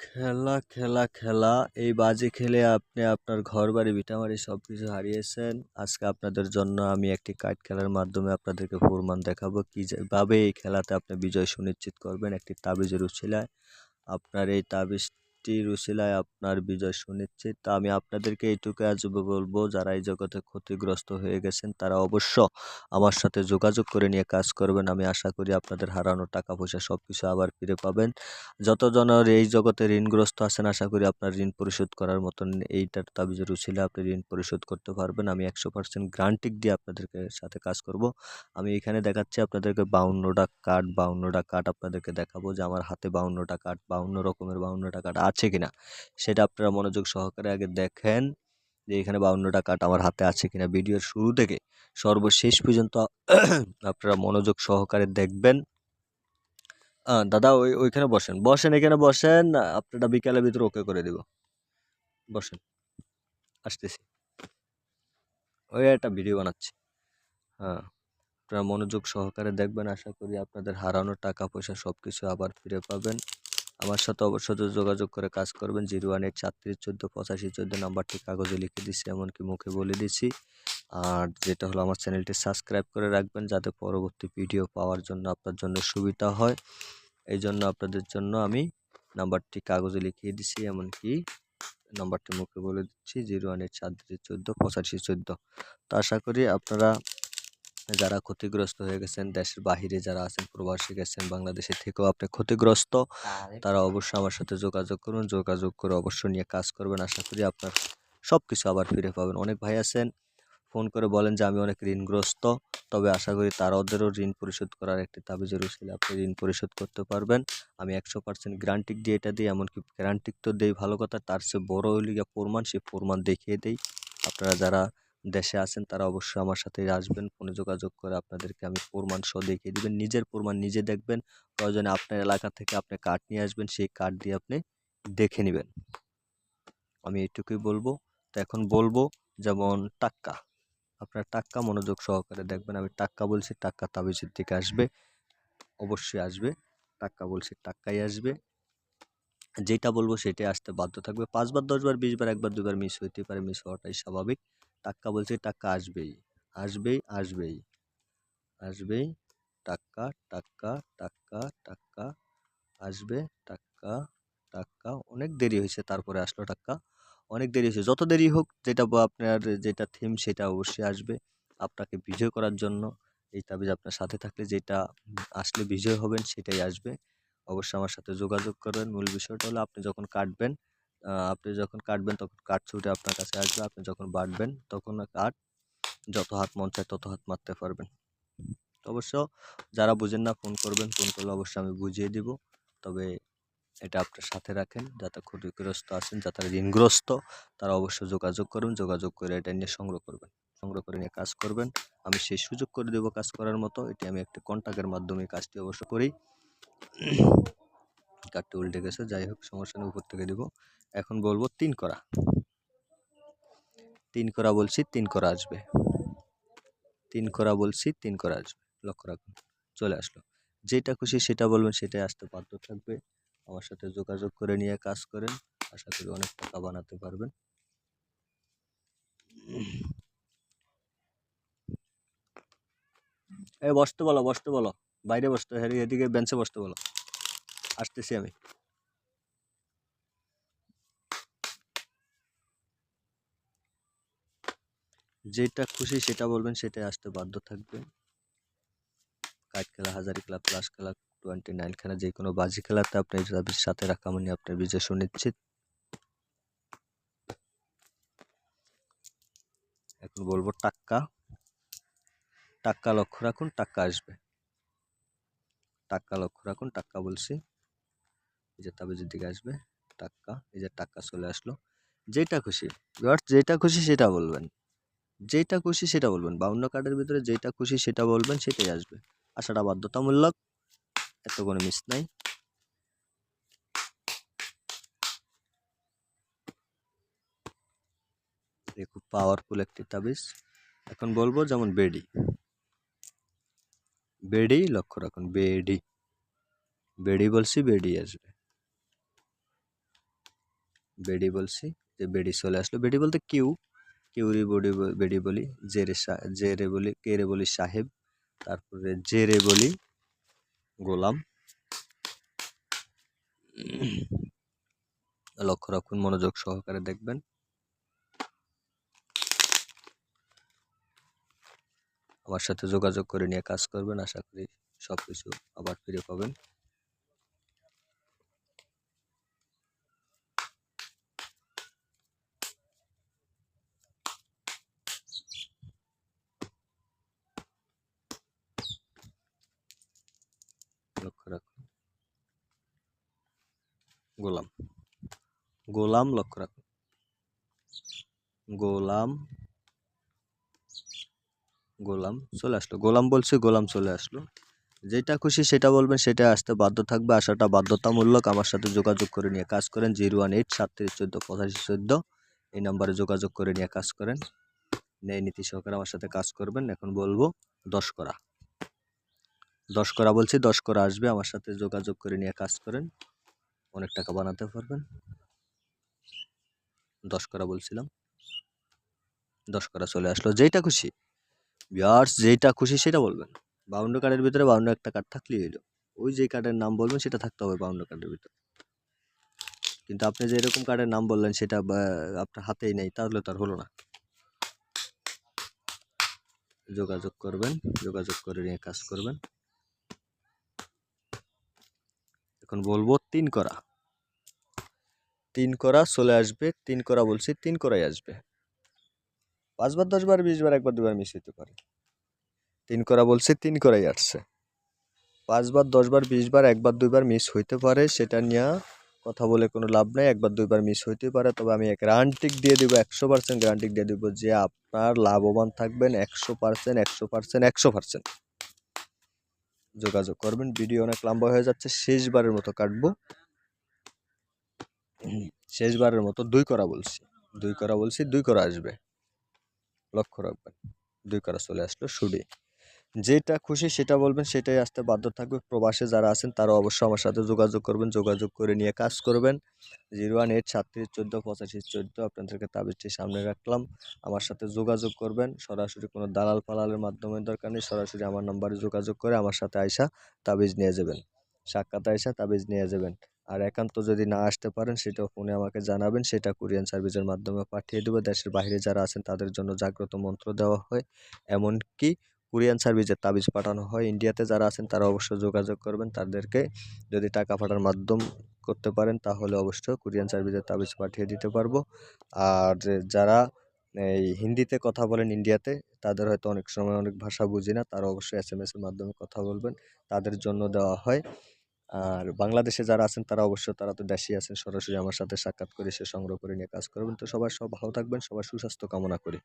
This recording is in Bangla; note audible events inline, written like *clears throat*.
খেলা খেলা খেলা। এই বাজে খেলে আপনি আপনার ঘর বাড়ি ভিটামারি সব কিছু হারিয়েছেন। আজকে আপনাদের জন্য আমি একটি কার্ড খেলার মাধ্যমে আপনাদেরকে প্রমাণ দেখাবো কীভাবে এই খেলাতে আপনি বিজয় সুনিশ্চিত করবেন একটি তাবিজের উছিলায় আপনার এই তাবিজটির উছিলায় আপনার বিজয় সুনিশ্চিত তা আমি আপনাদেরকে এইটুকু আজ বলব, যারা এই জগতে ক্ষতিগ্রস্ত হয়ে গেছেন, তারা অবশ্য আমার সাথে যোগাযোগ করে নিয়ে কাজ করবেন। আমি আশা করি আপনাদের হারানো টাকা পয়সা সব কিছু আবার ফিরে পাবেন। যতজনের এই জগতে ঋণগ্রস্ত আছেন, আশা করি আপনার ঋণ পরিশোধ করার মতন এইটার তাবিজের উছিলে আপনি ঋণ পরিশোধ করতে পারবেন, আমি একশো পার্সেন্ট গ্রান্টিক দিয়ে আপনাদেরকে সাথে কাজ করব। আমি এখানে দেখাচ্ছি আপনাদেরকে বাউন্নটা কার্ড বাউন্নটা কার্ড আপনাদেরকে দেখাবো যে আমার হাতে বাউন্নটা কার্ড বাউন্ন রকমের বাউন্নটা কার্ড আছে। কিনা? সেটা আপনারা মনোযোগ সহকারে আগে দেখেন যে এখানে বাউন্নটা কার্ড আমার হাতে আছে কিনা ভিডিওর শুরু থেকে। সর্বশেষ পর্যন্ত *clears throat* আপনারা মনোযোগ সহকারে দেখবেন। দাদা, ওই, ওইখানে বসেন। বসেন, এখানে বসেন। আপনারা বিকালের ভিতরে ওকে করে দিব। বসেন। আসতেছি। ওই একটা ভিডিও বানাচ্ছি। হ্যাঁ। আপনারা মনোযোগ সহকারে দেখবেন। আশা করি আপনাদের হারানো টাকা পয়সা সব কিছু আবার ফিরে পাবেন। আমার সাথে অবশ্যই যোগাযোগ করে কাজ করবেন। জিরো ওয়ান এইট চোদ্দ পঁচাশি চোদ্দ নাম্বারটি কাগজে লিখে দিচ্ছি এমনকি মুখে বলে দিচ্ছি আর যেটা হলো আমার চ্যানেলটি সাবস্ক্রাইব করে রাখবেন, যাতে পরবর্তী ভিডিও পাওয়ার জন্য আপনার জন্য সুবিধা হয়। এই জন্য আপনাদের জন্য আমি নাম্বারটি কাগজে লিখিয়ে দিচ্ছি এমনকি নাম্বারটি মুখে বলে দিচ্ছি, জিরো ওয়ান এইট চোদ্দ পঁচাশি চোদ্দ। তো আশা করি আপনারা যারা ক্ষতিগ্রস্ত হয়ে গেছেন দেশের বাহিরে যারা আছেন প্রবাসী গেছেন বাংলাদেশে থেকেও আপনি ক্ষতিগ্রস্ত তারা অবশ্যই আমার সাথে যোগাযোগ করুন যোগাযোগ করে অবশ্যই নিয়ে কাজ করবেন। আশা করি আপনার সব কিছু আবার ফিরে পাবেন। অনেক ভাই আছেন ফোন করে বলেন যে আমি অনেক ঋণগ্রস্ত। তবে আশা করি তারা ওদেরও ঋণ পরিশোধ করার একটি তাবিজের উচিলে আপনি ঋণ পরিশোধ করতে পারবেন। আমি একশো পার্সেন্ট গ্যারান্টিক দিয়ে এটা দিই এমনকি গ্যারান্টিক তো দেই ভালো কথা। তার চেয়ে বড় হইলে প্রমাণ সেই প্রমাণ দেখিয়ে দেই। আপনারা যারা দেশে আছেন, তারা অবশ্যই আমার সাথে আসবেন। ফোনে যোগাযোগ করে আপনাদেরকে আমি প্রমাণ সহ দেখিয়ে দিবেন। নিজের প্রমাণ নিজে দেখবেন। প্রয়োজনে আপনার এলাকা থেকে আপনি কার্ড নিয়ে আসবেন। সেই কার্ড দিয়ে আপনি দেখে নেবেন। আমি এইটুকুই বলব। তো এখন বলব যেমন টাক্কা। আপনার টাক্কা মনোযোগ সহকারে দেখবেন। আমি টাক্কা বলছি, টাক্কা তাবিজের দিকে আসবে। অবশ্যই আসবে। টাক্কা বলছি, টাক্কাই আসবে। যেটা বলব সেটাই আসতে বাধ্য থাকবে। পাঁচবার, দশবার, বিশবার, একবার, দুবার মিস হইতে পারে। মিস হওয়াটাই স্বাভাবিক। টাক্কা বলছি টাক্কা আসবেই আসবেই আসবেই আসবেই টাক্কা টাক্কা টাক্কা টাক্কা আসবে টাক্কা টাক্কা অনেক দেরি হয়েছে তারপরে আসলো টাক্কা অনেক দেরি হয়েছে। যত দেরি হোক যেটা আপনার যেটা থিম সেটা অবশ্যই আসবে আপনাকে বিজয় করার জন্য। এই তাবিজ আপনার সাথে থাকলে যেটা আসলে বিজয় হবেন সেটাই আসবে। অবশ্যই আমার সাথে যোগাযোগ করবেন। মূল বিষয়টা হলো আপনি যখন কাটবেন আপনি যখন কাটবেন তখন কাঠ ছুটে আপনার কাছে আসবে। আপনি যখন বাটবেন তখন কাঠ যত হাত মন চায় তত হাত মারতে পারবেন। অবশ্য যারা বুঝেন না ফোন করবেন, ফোন করলে অবশ্যই আমি বুঝিয়ে দিব। তবে এটা আপনার সাথে রাখেন যাতে ক্ষতিগ্রস্ত আছেন, যাতে ঋণগ্রস্ত, তারা অবশ্যই যোগাযোগ করুন। যোগাযোগ করে এটা নিয়ে সংগ্রহ করবেন। সংগ্রহ করে নিয়ে কাজ করবেন। আমি সেই সুযোগ করে দেবো কাজ করার মতো। এটি আমি একটি কন্ট্যাক্টের মাধ্যমে কাজটি অবশ্য করি। কার্ডটি উল্টে গেছে যাই হোক, সমস্যা নেই, উপর থেকে দিব। এখন বলব তিন করা। তিন করা বলছি, তিন করা আসবে। তিন করা বলছি, তিন করা আসবে। লক্ষ্য রাখুন, চলে আসলো। যেটা খুশি সেটা বলবেন, সেটাই আসতে বাধ্য থাকবে। আমার সাথে যোগাযোগ করে নিয়ে কাজ করেন। আশা করি অনেক টাকা বানাতে পারবেন। এ, বসতে বলো বসতে বলো। বাইরে বসতে হ্যাঁ এদিকে বেঞ্চে বসতে বলো। আসতেছি আমি। যেটা খুশি সেটা বলবেন, সেটাই আসতে বাধ্য থাকবে কাঠ খেলা, হাজারি খেলা প্লাস খেলা টোয়েন্টি নাইন খেলা যে কোনো বাজি খেলাতে আপনি সাথে রাখা মানে আপনার বিজয় সুনিশ্চিত এখন বলব টাক্কা। টাক্কা লক্ষ্য রাখুন, টাক্কা আসবে। টাক্কা লক্ষ্য রাখুন, টাক্কা বলছি। এই যে তাবিজের দিকে আসবে, টাক্কা, এই যে টাক্কা চলে আসলো। যেটা খুশি যেটা খুশি সেটা বলবেন। যেটা খুশি সেটা বলবেন। বাউন্ন কার্ডের ভিতরে যেটা খুশি সেটা বলবেন, সেটাই আসবে। আসাটা বাধ্যতামূলক, এত কোনো মিস নাই। খুব পাওয়ারফুল একটি তাবিজ। এখন বলব যেমন বেডি। বেডি, লক্ষ্য রাখুন, বেডি। বেডি বলছি বেডি আসবে। বেডি বলছি, যে বেডি চলে আসলো। বেডি বলতে কিউ, কিউরি বডি বেডি বলি, জেরে জেরে বলি, কেরে বলি সাহেব, তারপরে জেরে বলি গোলাম। লক্ষ্য রাখুন, মনোযোগ সহকারে দেখবেন। আমার সাথে যোগাযোগ করে নিয়ে কাজ করবেন, আশা করি সবকিছু আবার ফিরে পাবেন লক্ষ্য রাখুন গোলাম। গোলাম লক্ষ্য রাখুন। গোলাম গোলাম চলে আসলো। গোলাম বলছি, গোলাম চলে আসলো। যেটা খুশি সেটা বলবেন, সেটা আসতে বাধ্য থাকবে। আসাটা বাধ্যতামূলক আমার সাথে যোগাযোগ করে নিয়ে কাজ করেন। জিরো ওয়ান এইট সাতত্রিশ চোদ্দ পঁচাশি চোদ্দ এই নাম্বারে যোগাযোগ করে নিয়ে কাজ করেন। ন্যায় নীতি সহকারে আমার সাথে কাজ করবেন। এখন বলব, দশ করা। দশ করা বলছি, দশ করা আসবে। আমার সাথে যোগাযোগ করে নিয়ে কাজ করেন। অনেক টাকা বানাতে পারবেন। দশ করা বলছিলাম। দশ করা চলে আসলো। যেটা খুশি। বিয়ার্স যেটা খুশি সেটা বলবেন। বাউন্ন কার্ডের ভিতরে বাউন্ন একটা কার্ড থাকলেই হলো ওই যে কার্ডের নাম বলবেন, সেটা থাকতে হবে বাউন্ন কার্ডের ভিতরে। কিন্তু আপনি যে এরকম কার্ডের নাম বললেন, সেটা আপনার হাতেই নেই, তাহলে তো আর হলো না। যোগাযোগ করবেন, যোগাযোগ করে নিয়ে কাজ করবেন। এখন বলব তিন করা। তিন করা চলে আসবে, তিন করা বলছি, তিন করাই আসবে। পাঁচবার, দশবার, বিশবার, একবার, দুবার মিস হতে পারে তিন করা বলছি, তিন করাই আসছে। পাঁচবার, দশবার, বিশবার, একবার, দুইবার মিস হইতে পারে, সেটা নিয়ে কথা বলে কোনো লাভ নাই। একবার, দুইবার মিস হইতে পারে, তবে আমি গ্যারান্টিক দিয়ে দিব, একশো পার্সেন্ট গ্যারান্টিক দিয়ে দিব যে আপনার লাভবান থাকবেন একশো পার্সেন্ট একশো পার্সেন্ট একশো পার্সেন্ট যোগাযোগ করবেন। ভিডিও অনেক লম্বা হয়ে যাচ্ছে, শেষবারের মতো কাটবো। শেষবারের মতো দুই করা বলছি। দুই করা বলছি, দুই করা আসবে। লক্ষ্য রাখবেন। দুই করা চলে আসলো শুডি যেটা খুশি সেটা বলবেন, সেটাই আসতে বাধ্য থাকবে। প্রবাসে যারা আছেন তারা অবশ্যই আমার সাথে যোগাযোগ করবেন, যোগাযোগ করে নিয়ে কাজ করবেন। জিরো ওয়ান এইট সাতত্রিশ চোদ্দ পঁচাশি চোদ্দ আপনাদেরকে তাবিজটি সামনে রাখলাম। আমার সাথে যোগাযোগ করবেন, সরাসরি কোনো দালাল ফালালের মাধ্যমে দরকার নেই, সরাসরি আমার নাম্বারে যোগাযোগ করে আমার সাথে আইসা তাবিজ নিয়ে যাবেন। সাক্ষাৎ আইসা তাবিজ নিয়ে যাবেন। আর একান্ত যদি না আসতে পারেন, সেটাও ফোনে আমাকে জানাবেন, সেটা কুরিয়ান সার্ভিসের মাধ্যমে পাঠিয়ে দেবে। দেশের বাইরে যারা আছেন তাদের জন্য জাগ্রত মন্ত্র দেওয়া হয়। এমনকি কুরিয়ান সার্ভিসের তাবিজ পাঠানো হয়। ইন্ডিয়াতে যারা আছেন, তারা অবশ্যই যোগাযোগ করবেন। তাদেরকে যদি টাকা পাঠার মাধ্যম করতে পারেন, তাহলে অবশ্যই কুরিয়ান সার্ভিসের তাবিজ পাঠিয়ে দিতে পারব। আর যারা এই হিন্দিতে কথা বলেন ইন্ডিয়াতে, তাদের হয়তো অনেক সময় অনেক ভাষা বুঝি না, তারা অবশ্যই এস এম এসের মাধ্যমে কথা বলবেন। তাদের জন্য দেওয়া হয়। আর বাংলাদেশে যারা আছেন, তারা অবশ্য, তারা তো দেশই আছেন, সরাসরি আমার সাথে সাক্ষাৎ করে সে সংগ্রহ করে নিয়ে কাজ করবেন। তো সবাই সব ভালো থাকবেন সবার সুস্বাস্থ্য কামনা করি।